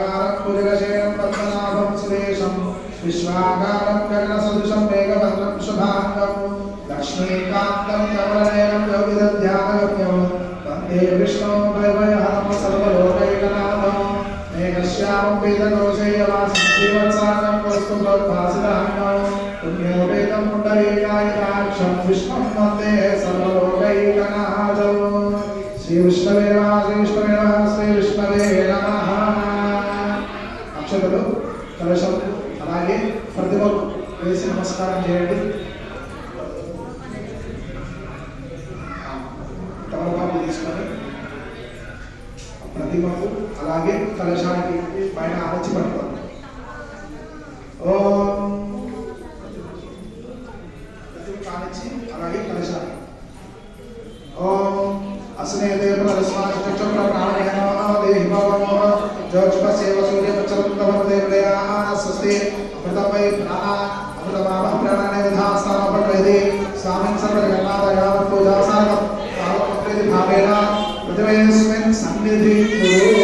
कुजगशेन पद्मनाभं सुरेशं विश्वाकारं कर्णसदृशं मेघवर्णं शुभाङ्गं लक्ष्मीकान्तं कमलनयनं योगिदध्यानगम्यं वंदे विष्णो वैवयहनं सर्वलोकैकनाथं मेघश्यामं वेदकोशेयवासं श्रीवत्सानं वस्तुभद्भासिदाङ्गं पुण्योपेतं पुण्डरीकायकाक्षं विष्णुं वंदे सर्वलोकैकनाथं श्रीविष्णवे नमः श्रीविष्णवे नमः श्रीविष्णवे नमः అక్షతలు కలశం అలాగే ప్రతిమలు వేసి నమస్కారం చేయండి. తమలపాకు తీసుకొని ప్రతిమకు అలాగే కలశానికి పైన ఆరచి పట్టుకోండి. ఓం కానిచ్చి అలాగే కలశానికి ఓం అస్నే దేవరస్మాచక్ర దేహి భవమో జ్యోతిషసేవ స్వస్తి అమృతమై ప్రాణ అమృతమావ ప్రాణానే విధాస్తానపట్రైది స్వామిన్ సర్వజగన్నాథయావ పూజా సాగం తావత్ప్రీతి భావేన ప్రతిమేస్మిన్ సన్నిధి కురు